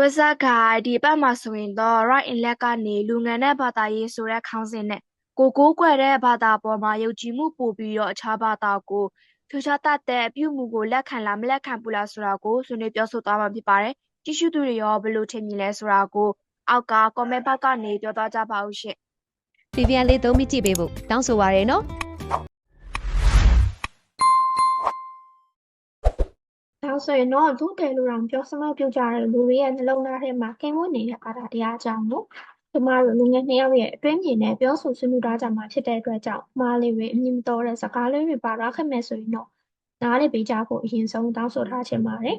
ဝက်ဆက်ကဒီအပတ်မှာဆိုရင်တော့ right in လက်ကနေလူငယ်နဲ့ဘာသာရေးဆိုတဲ့ခေါင်းစဉ်နဲ့ကိုကိုးကွယ်တဲ့ဘာသာပေါ်မှာယုံကြည်မှုပို့ပြီးတော့အခြားဘာသာကိုထူးခြားတတ်တဲ့အပြုအမူကိုလက်ခံလားမလက်ခံဘူးလားဆိုတာကိုဆွေးနွေးပြောဆိုသွားမှာဖြစ်ပါတယ်။ကြည့်ရှုသူတွေရောဘယ်လိုထင်မြင်လဲဆိုတာကိုအောက်က comment box ကနေပြောသွားကြပါဦးရှင့် VPN လေးသုံးပြီးကြည့်ပေးဖို့တောင်းဆိုပါရနော် ဆိုရင်တော့ဒုတယ်လို့တောင်ပြောစမပြုတ်ကြတဲ့လူတွေရဲ့နှလုံးသားထဲမှာကင်းဝတ်နေတဲ့အာသာတရားအကြောင်းကိုကျမတို့လူငယ်နှစ်ယောက်ရဲ့အတွင်းမြင်နဲ့ပြောဆိုဆွေးနွေးထားကြမှာဖြစ်တဲ့အတွက်ကြောင့်မှားလေးတွေအမြင်မတော်တဲ့စကားလေးတွေပါတော့ခဲ့မယ်ဆိုရင်တော့နားလေးပေးကြဖို့အရင်ဆုံးတောင်းဆိုထားချင်ပါတယ်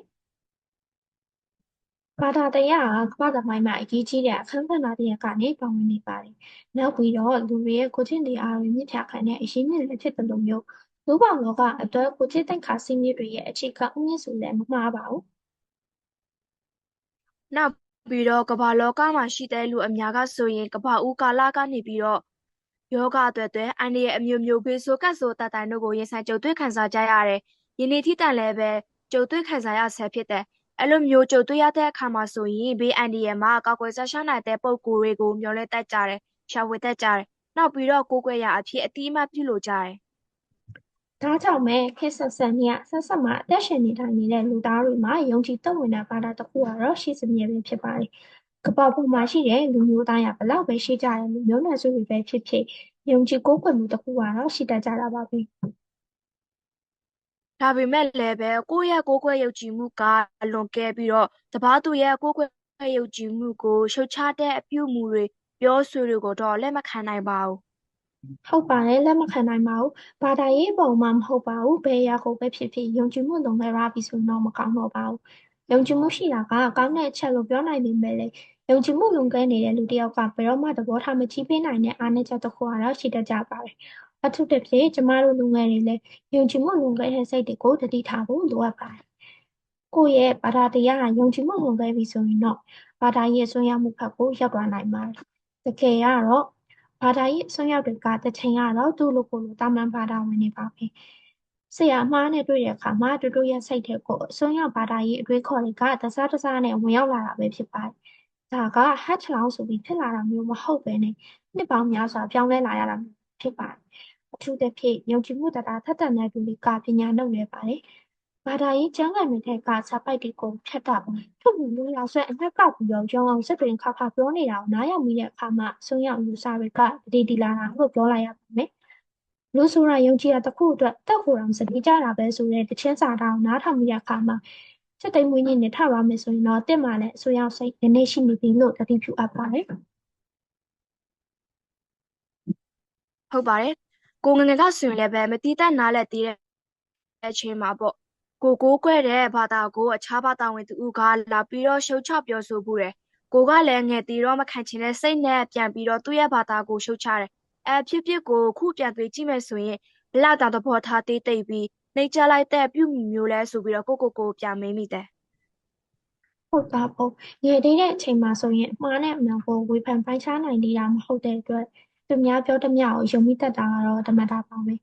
ဘာသာတရားကကမ္ဘာသမိုင်းမှာအရေးကြီးတဲ့အခန်းကဏ္ဍတစ်ရပ်ကနေပါဝင်နေပါတယ်။နောက်ပြီးတော့လူတွေရဲ့ကိုယ်ကျင့်တရားတွေမြင့်ဖြတ်ခိုင်းတဲ့အရင်းမြစ်လည်းဖြစ်တယ်လို့မျိုး လူ့ဘောင်လောကအတွက်ကိုယ်ကျင့်သိက္ခာစည်းမျဉ်းတွေရဲ့အခြေခံအမြင့်ဆိုလည်းမမှားပါဘူး။နောက်ပြီးတော့ကမ္ဘာလောကမှာရှိတဲ့လူအများကဆိုရင်ကမ္ဘာဦးကာလကနေပြီးတော့ယောဂအသွက်သွဲအန္တရာယ်အမျိုးမျိုးဘေးဆိုးကပ်ဆိုးတတ်တိုင်းတို့ကိုရင်ဆိုင်ကြုံတွေ့ခံစားကြရတယ်။ယနေ့ထိတိုင်လည်းပဲကြုံတွေ့ခံစားရဆဲဖြစ်တယ်။အဲ့လိုမျိုးကြုံတွေ့ရတဲ့အခါမှာဆိုရင်ဘေးအန္တရာယ်မှာကောက်ွယ်ဆက်ရှောက်နိုင်တဲ့ပုံကိုယ်တွေကိုမျှော်လင့်တတ်ကြတယ်။ရှာဖွေတတ်ကြတယ်။နောက်ပြီးတော့ကိုယ်ွယ်ရာအဖြစ်အတိအမှတ်ပြုလိုကြတယ်။ ဒါကြောင့်ပဲခေတ်ဆက်ဆက်မြတ်ဆက်ဆက်မှာအသက်ရှင်နေထိုင်နေတဲ့လူသားတွေမှာယုံကြည်သက်ဝင်တဲ့ဘာသာတစ်ခုကတော့ရှိစမြဲပဲဖြစ်ပါတယ်။ကမ္ဘာပေါ်မှာရှိတဲ့လူမျိုးသားရဘလောက်ပဲရှိကြတဲ့လူမျိုးနွယ်စုတွေပဲဖြစ်ဖြစ်ယုံကြည်ကိုးကွယ်မှုတစ်ခုကတော့ရှိတတ်ကြတာပါပဲဒါပေမဲ့လည်းပဲကိုယ့်ရဲ့ကိုယ်ကွယ်ယုံကြည်မှုကအလွန်ကဲပြီးတော့တပားသူရဲ့ကိုယ်ကွယ်ယုံကြည်မှုကိုရှုတ်ချတဲ့အပြုအမူတွေပြောဆိုတွေကိုတော့လက်မခံနိုင်ပါဘူး။ ဟုတ်ပါတယ်လက်မခံနိုင်ပါဘူး။ဘာသာရေးပုံမှမဟုတ်ပါဘူး။ဘယ်အရာကိုပဲဖြစ်ဖြစ်ယုံကြည်မှုလုံခဲ့ရပြီဆိုရင်တော့မကောင်းတော့ပါဘူး။ယုံကြည်မှုရှိတာကကောင်းတဲ့အချက်လို့ပြောနိုင်ပေမဲ့လည်းယုံကြည်မှုလုံခဲ့နေတဲ့လူတစ်ယောက်ကဘယ်တော့မှသဘောထားမကြီးပေးနိုင်တဲ့အားနည်းချက်တစ်ခုကတော့ရှိတတ်ကြပါတယ်။အထူးသဖြင့်ကျမတို့လူငယ်တွေလည်းယုံကြည်မှုလုံခဲ့တဲ့စိတ်တွေကိုတတိထားဖို့လိုအပ်ပါတယ်။ကိုယ့်ရဲ့ဘာသာတရားကယုံကြည်မှုလုံခဲ့ပြီဆိုရင်တော့ဘာသာရေးအစွန်းရောက်မှုဘက်ကိုရောက်သွားနိုင်ပါတယ်။တကယ်ကတော့ ဘာသာရေးအစွန်းရောက်တွေကတစ်ချိန်ကတော့သူ့လိုကိုယ်လိုတာမန်ဘာသာဝင်တွေပါပဲ။ဆရာအမှားနဲ့တွေ့တဲ့အခါမှာတူတူရဲ့စိတ်ထဲကိုအစွန်းရောက်ဘာသာရေးအတွေးခေါ်တွေကတစားတစားနဲ့ဝင်ရောက်လာတာပဲဖြစ်ပါတယ်။ဒါက hatch လောင်းဆိုပြီးဖြစ်လာတာမျိုးမဟုတ်ပဲနဲ့နှစ်ပေါင်းများစွာပြောင်းလဲလာရတာမျိုးဖြစ်ပါတယ်။အထူးသဖြင့်ယုံကြည်မှုတရားထက်သန်တဲ့သူတွေကပညာနှုတ်ရပါတယ်။ ဘာသာရေးကျမ်းဂန်တွေထက်ကစာပိုက်တွေကိုဖြတ်တာထုတ်ပြီးလူရောက်ဆွဲအနှက်ကပြီးတော့ရုံအောင်စက်တွင်ခါခါပြောနေတာကိုနားရောက်မိတဲ့အခါမှာအစွန်းရောက်လူစားတွေကတတိတီလာတာလို့ပြောလိုက်ရပါမယ်။လူဆိုတာယုံကြည်တာတစ်ခုအတွက်တက်ကိုယ်တော်စတိကြတာပဲဆိုတဲ့တခြင်းစာတောင်းနားထောင်မိတဲ့အခါမှာစက်တိမ်မွေးညင်းနဲ့ထပါမယ်ဆိုရင်တော့တက်မှလည်းအစွန်းရောက်စိတ်နည်းနည်းရှိနေပြီလို့တတိပြုအပ်ပါတယ်။ဟုတ်ပါတယ်ကိုငယ်ငယ်ကဆိုရင်လည်းပဲမတိတတ်နားလက်သေးတဲ့အချိန်မှာပေါ့ ကိုကိုးကွယ်တဲ့ဘာသာကိုအခြားဘာသာဝင်သူကလာပြီးတော့ရှုတ်ချပြောဆိုမှုတယ်ကိုကလည်းငယ်တီတော့မခံချင်တဲ့စိတ်နဲ့ပြန်ပြီးတော့သူ့ရဲ့ဘာသာကိုရှုတ်ချတယ်အဲဖြစ်ဖြစ်ကိုခုပြန်တွေးကြည့်မယ်ဆိုရင်ဘလောက်တာသဘောထားသေးသိပ်ပြီးနှိမ့်ချလိုက်တဲ့ပြုမှုမျိုးလဲဆိုပြီးတော့ကိုကိုကိုပြန်မေးမိတယ်ဟုတ်တာပေါ့ငယ်သေးတဲ့အချိန်မှာဆိုရင်အမှားနဲ့အမှန်ကိုဝေဖန်ပိုင်းခြားနိုင်နေတာမဟုတ်တဲ့အတွက်သူများပြောသမျှကိုယုံမိတတ်တာကတော့ဓမ္မတာပါပဲ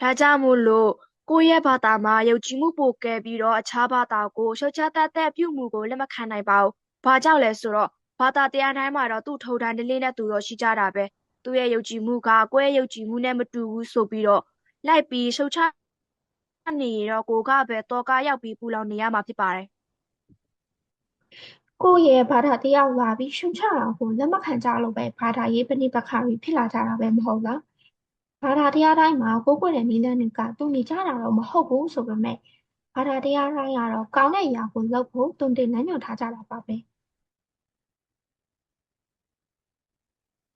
ဒါကြောင့်မို့လို့ကိုယ့်ရဲ့ဘာသာမှာယုံကြည်မှုပိုကဲပြီးတော့အခြားဘာသာကိုရှုတ်ချတတ်တဲ့ပြုမှုကိုလက်မခံနိုင်ပါဘူး။ဘာကြောင့်လဲဆိုတော့ဘာသာတရားတိုင်းမှာတော့သူ့ထုံတန်းတလေးနဲ့သူတော့ရှိကြတာပဲ။သူ့ရဲ့ယုံကြည်မှုကကိုယ့်ရဲ့ယုံကြည်မှုနဲ့မတူဘူးဆိုပြီးတော့လိုက်ပြီးရှုတ်ချနေရတော့ကိုကပဲတောကရောက်ပြီးပူလောင်နေရမှာဖြစ်ပါတယ်ကိုယ့်ရဲ့ဘာသာတရားလာပြီးရှုံချတာကိုလက်မခံကြလို့ပဲဘာသာရေးပဋိပက္ခတွေဖြစ်လာကြတာပဲမဟုတ်လား ဘာသာတရားတိုင်းမှာကိုယ်ကိုယ်တဲ့နည်းလမ်းတွေကတူညီကြတာတော့မဟုတ်ဘူးဆိုပေမဲ့ဘာသာတရားတိုင်းကတော့ကောင်းတဲ့အရာကိုလုပ်ဖို့တုံတင်လမ်းညွှန်ထားကြတာပါပဲ။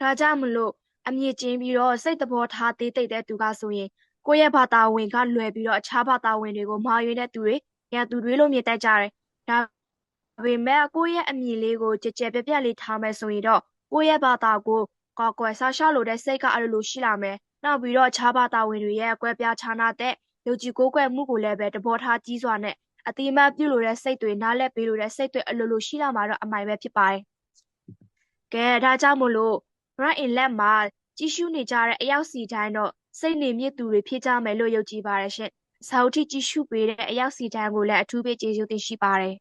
ဒါကြောင့်မလို့အမြင့်ကျင်းပြီးတော့စိတ်သဘောထားသေးသိပ်တဲ့သူကဆိုရင်ကိုယ့်ရဲ့ဘာသာဝင်ကလွယ်ပြီးတော့အခြားဘာသာဝင်တွေကိုမှားယွင်းတဲ့သူတွေရန်သူတွေလို့မြင်တတ်ကြတယ်။ဒါပေမဲ့ကိုယ့်ရဲ့အမြင်လေးကိုကြည်ကြဲပြတ်ပြတ်လေးထားမယ်ဆိုရင်တော့ကိုယ့်ရဲ့ဘာသာကိုကောက်ကွယ်ဆောက်ရှောက်လို့တဲ့စိတ်ကအဲ့လိုလိုရှိလာမယ်။ နောက်ပြီးတော့အခြားဘာသာဝင်တွေရဲ့အကွဲပြားခြားနားတဲ့ယုံကြည်ကိုးကွယ်မှုကိုလည်းပဲတဘောထားကြီးစွာနဲ့အတိအမှတ်ပြုလို့တဲ့စိတ်တွေနားလည်ပေးလို့တဲ့စိတ်တွေအလိုလိုရှိလာမှာတော့အမှန်ပဲဖြစ်ပါတယ်။ကဲဒါကြောင့်မို့လို့ right in lab မှာကြည့်ရှုနေကြတဲ့အယောက်စီတိုင်းတော့စိတ်နေမြင့်သူတွေဖြစ်ကြမယ်လို့ယုံကြည်ပါတယ်ရှင်စာအုပ်ထိကြည့်ရှုပေးတဲ့အရောက်စီတန်းကိုလည်းအထူးပဲကျေးဇူးတင်ရှိပါတယ်